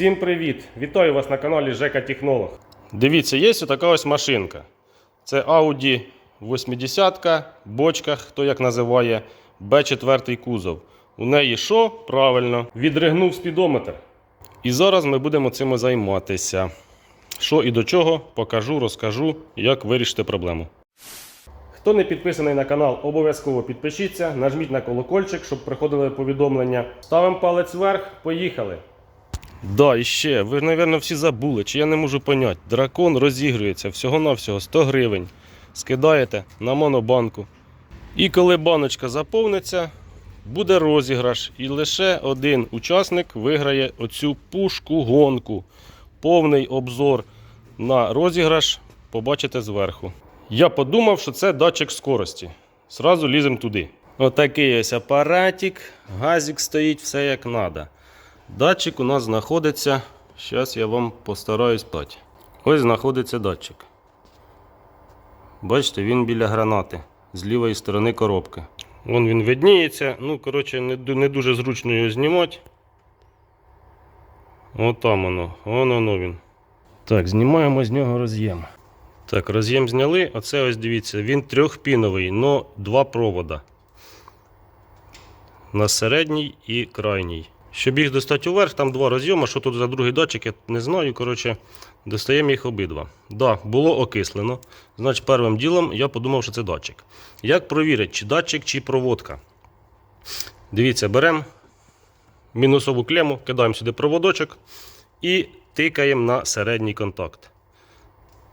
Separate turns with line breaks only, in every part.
Всім привіт! Вітаю вас на каналі Жека Технолог. Дивіться, є така ось машинка. Це Audi 80, бочка, хто як називає, B4 кузов. У неї що? Правильно, відригнув спідометр. І зараз ми будемо цим займатися. Що і до чого, покажу, розкажу, як вирішити проблему. Хто не підписаний на канал, обов'язково підпишіться, нажміть на колокольчик, щоб приходили повідомлення. Ставимо палець вверх, поїхали. Да, і ще, ви, мабуть, всі забули, чи я не можу поняти. Дракон розігрується всього-навсього 100 гривень. Скидаєте на монобанку. І коли баночка заповниться, буде розіграш. І лише один учасник виграє оцю пушку-гонку. Повний обзор на розіграш побачите зверху. Я подумав, що це датчик скорості. Зразу ліземо туди. Отакий ось апаратик, газик стоїть, все як треба. Датчик у нас знаходиться. Зараз я вам постараюсь дати. Ось знаходиться датчик. Бачите, він біля гранати з лівої сторони коробки. Вон він видніється. Ну, коротше, не, дуже зручно його знімати. Отам воно. Вон воно він. Так, знімаємо з нього роз'єм. Так, роз'єм зняли. Оце ось дивіться, він трьохпіновий, но два провода. На середній і крайній. Щоб їх достати уверх, там два розйоми. Що тут за другий датчик, я не знаю. Коротше, достаємо їх обидва. Да, було окислено. Значить, першим ділом я подумав, що це датчик. Як провірити, чи датчик, чи проводка? Дивіться, беремо мінусову клему, кидаємо сюди проводочок і тикаємо на середній контакт.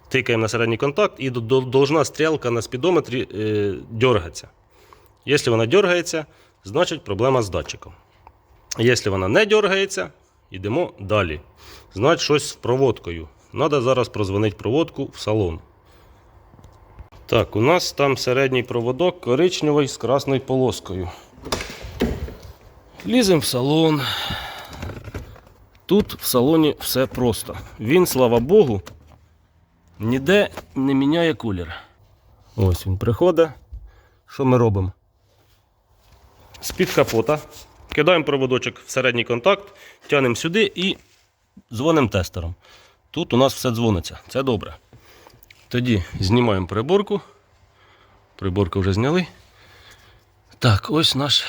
Тикаємо на середній контакт і до- до- должна стрілка на спідометрі е, дергатися. Якщо вона дергається, значить проблема з датчиком. Якщо вона не дергається, йдемо далі. Значить, щось з проводкою. Треба зараз прозвонити проводку в салон. Так, у нас там середній проводок коричневий з красною полоскою. Ліземо в салон. Тут в салоні все просто. Він, слава Богу, ніде не міняє колір. Ось він приходить. Що ми робимо? З-під капота. Кидаємо проводочок в середній контакт, тягнемо сюди і дзвонимо тестером. Тут у нас все дзвониться. Це добре. Тоді знімаємо приборку. Приборку вже зняли. Так, ось наш,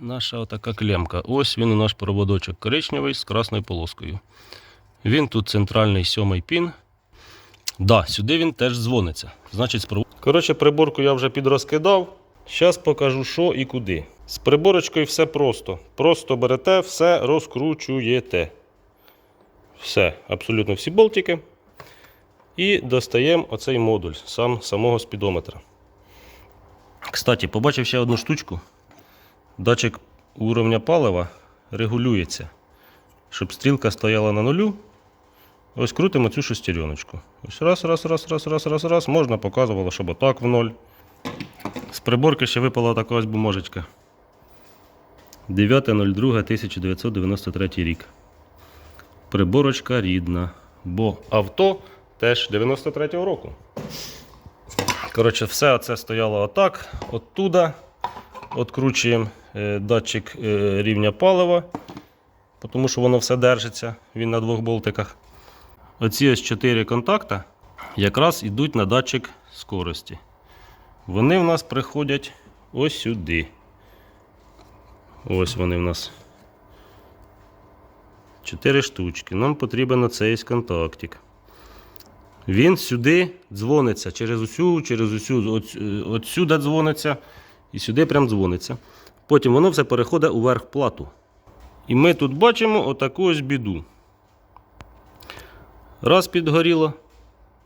наша отака клемка. Ось він у наш проводочок коричневий з красною полоскою. Він тут центральний сьомий пін. Да, сюди він теж дзвониться. Значить, з Коротше, приборку я вже підрозкидав. Зараз покажу, що і куди. З приборочкою все просто. Просто берете, все розкручуєте. Все, абсолютно всі болтики. І достаємо оцей модуль сам, самого спідометра. Кстати, побачив ще одну штучку. Датчик уровня палива регулюється. Щоб стрілка стояла на нулю. Ось крутимо цю шестереночку. Ось раз, раз, раз, раз, раз, раз, раз. Можна показувало, щоб отак в ноль. З приборки ще випала така ось бумажечка. 9.02.1993 рік. Приборочка рідна. Бо авто теж 93-го року. Коротше, все це стояло отак. Оттуда откручуємо е, датчик е, рівня палива, тому що воно все держиться, він на двох болтиках. Оці ось чотири контакта якраз йдуть на датчик скорості. Вони в нас приходять ось сюди. Ось вони в нас. Чотири штучки. Нам потрібен оцей контактик. Він сюди дзвониться через усю, через усю, от, сюди дзвониться і сюди прям дзвониться. Потім воно все переходить уверх плату. І ми тут бачимо отаку ось біду. Раз підгоріло,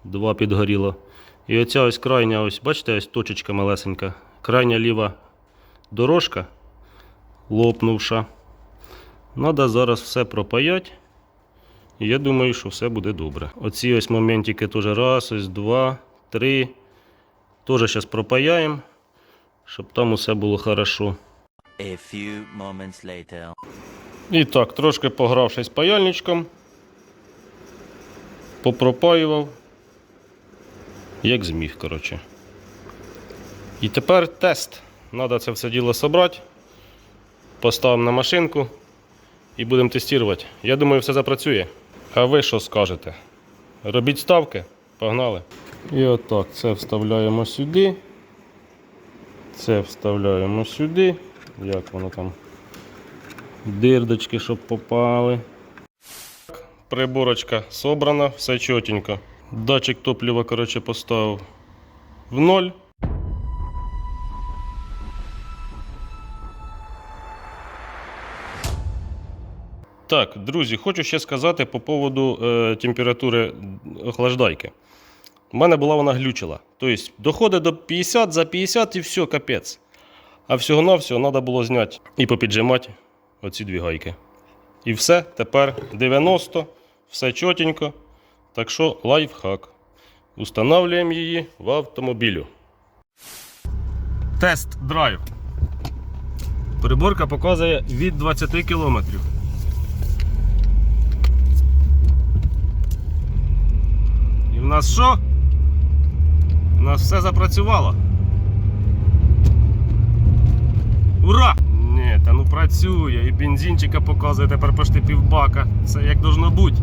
два підгоріло. І оця ось крайня, ось, бачите, ось точечка малесенька. Крайня ліва дорожка лопнувша. Надо зараз все пропаять. І я думаю, що все буде добре. Оці ось моментики теж раз, ось два, три. Теж зараз пропаяємо, щоб там усе було хорошо.
A few moments later.
І так, трошки погравшись паяльничком, попропаював, як зміг, коротше. І тепер тест. Треба це все діло зібрати. Поставимо на машинку і будемо тестувати. Я думаю, все запрацює. А ви що скажете? Робіть ставки, погнали. І отак, це вставляємо сюди. Це вставляємо сюди. Як воно там? Дирдочки, щоб попали. Приборочка собрана, все чотенько. Датчик топлива, коротше, поставив в ноль. Так, друзі, хочу ще сказати по поводу е, температури охлаждайки. У мене була вона глючила. Тобто доходить до 50 за 50 і все, капець. А всього-навсього треба було зняти і попіджимати оці дві гайки. І все, тепер 90, все чотенько. Так що лайфхак. Устанавлюємо її в автомобілю. Тест драйв. Приборка показує від 20 км. І в нас що? У нас все запрацювало. Ура! Ні, та ну працює. І бензинчика показує тепер почти півбака. Все як должно бути.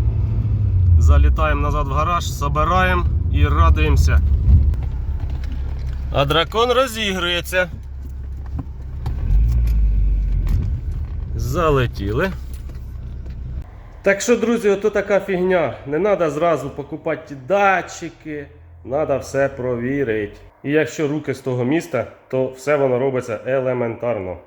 Залітаємо назад в гараж, забираємо і радуємося. А дракон розігрується. Залетіли. Так що, друзі, ото така фігня. Не треба зразу покупати датчики. Треба все провірити. І якщо руки з того міста, то все воно робиться елементарно.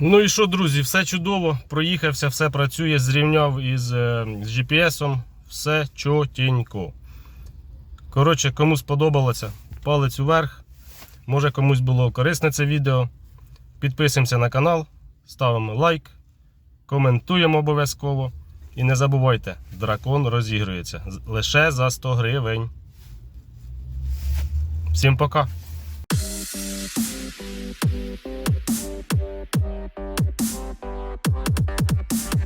Ну і що, друзі, все чудово. Проїхався, все працює, зрівняв із, е, GPS-ом. Все чотенько. Коротше, кому сподобалося, палець уверх. Може комусь було корисне це відео. Підписуємося на канал, ставимо лайк, коментуємо обов'язково. І не забувайте, дракон розігрується лише за 100 гривень. Всім пока! Thank you.